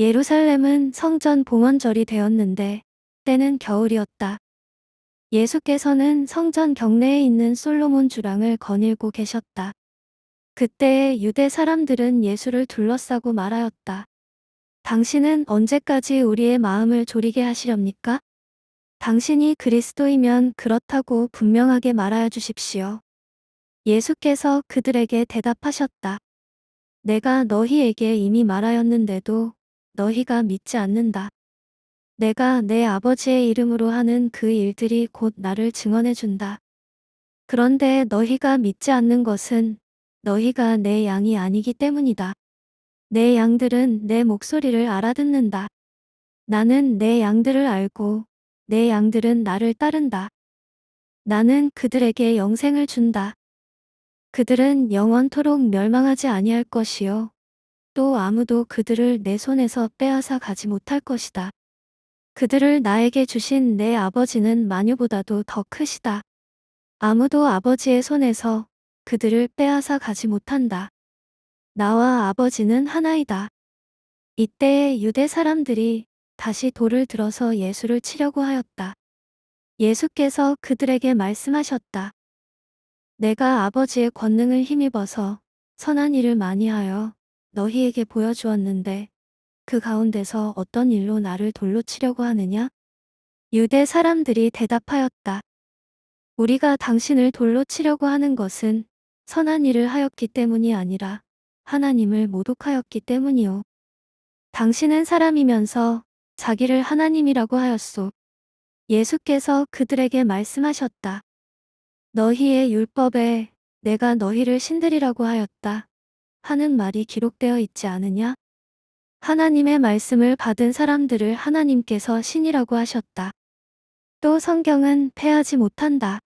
예루살렘은 성전 봉헌절이 되었는데 때는 겨울이었다. 예수께서는 성전 경내에 있는 솔로몬 주랑을 거닐고 계셨다. 그때의 유대 사람들은 예수를 둘러싸고 말하였다. 당신은 언제까지 우리의 마음을 졸이게 하시렵니까? 당신이 그리스도이면 그렇다고 분명하게 말하여 주십시오. 예수께서 그들에게 대답하셨다. 내가 너희에게 이미 말하였는데도 너희가 믿지 않는다. 내가 내 아버지의 이름으로 하는 그 일들이 곧 나를 증언해 준다. 그런데 너희가 믿지 않는 것은 너희가 내 양이 아니기 때문이다. 내 양들은 내 목소리를 알아듣는다. 나는 내 양들을 알고 내 양들은 나를 따른다. 나는 그들에게 영생을 준다. 그들은 영원토록 멸망하지 아니할 것이요. 또 아무도 그들을 내 손에서 빼앗아 가지 못할 것이다. 그들을 나에게 주신 내 아버지는 마녀보다도 더 크시다. 아무도 아버지의 손에서 그들을 빼앗아 가지 못한다. 나와 아버지는 하나이다. 이때에 유대 사람들이 다시 돌을 들어서 예수를 치려고 하였다. 예수께서 그들에게 말씀하셨다. 내가 아버지의 권능을 힘입어서 선한 일을 많이 하여 너희에게 보여주었는데 그 가운데서 어떤 일로 나를 돌로 치려고 하느냐? 유대 사람들이 대답하였다. 우리가 당신을 돌로 치려고 하는 것은 선한 일을 하였기 때문이 아니라 하나님을 모독하였기 때문이요. 당신은 사람이면서 자기를 하나님이라고 하였소. 예수께서 그들에게 말씀하셨다. 너희의 율법에 내가 너희를 신들이라고 하였다. 하는 말이 기록되어 있지 않으냐? 하나님의 말씀을 받은 사람들을 하나님께서 신이라고 하셨다. 또 성경은 패하지 못한다.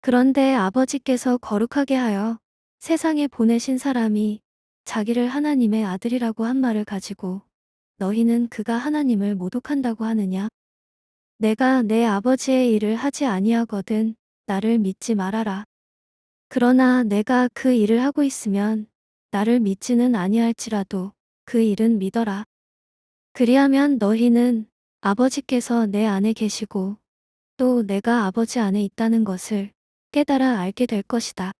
그런데 아버지께서 거룩하게 하여 세상에 보내신 사람이 자기를 하나님의 아들이라고 한 말을 가지고 너희는 그가 하나님을 모독한다고 하느냐? 내가 내 아버지의 일을 하지 아니하거든 나를 믿지 말아라. 그러나 내가 그 일을 하고 있으면 나를 믿지는 아니할지라도 그 일은 믿어라. 그리하면 너희는 아버지께서 내 안에 계시고 또 내가 아버지 안에 있다는 것을 깨달아 알게 될 것이다.